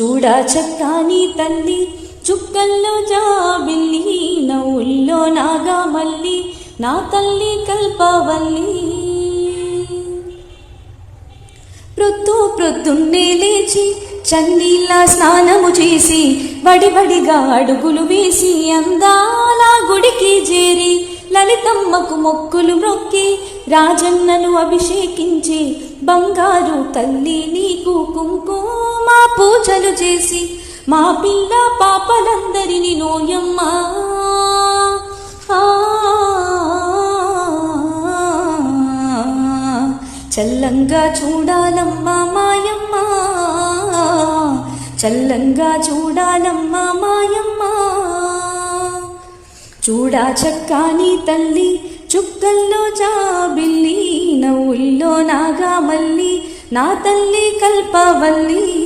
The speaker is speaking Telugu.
చూడా చక్కాని తల్లి చుక్కల్లో జాబిల్లి నవ్వుల్లో నాగా మల్లి నా తల్లి కల్పవల్లి. ప్రొద్దు ప్రొద్దున్నే లేచి చన్నీలా స్నానము చేసి వడివడిగా అడుగులు వేసి అందాల గుడికి చేరి లలితమ్మకు మొక్కులు మొక్కి రాజన్నను అభిషేకించి బంగారు తల్లి నీకు కుంకుమ పూజలు చేసి మా పిల్ల పాపలందరినీ నోయమ్మా. ఆ చల్లంగా చూడాలమ్మా మాయమ్మ. చల్లంగా చూడాలమ్మా మాయమ్మ. చూడా చక్కాని తల్లి చుక్కల్లో జాబిల్లి నవ్వుల్లో నాగా మల్లి నా తల్లి కల్పవల్లి.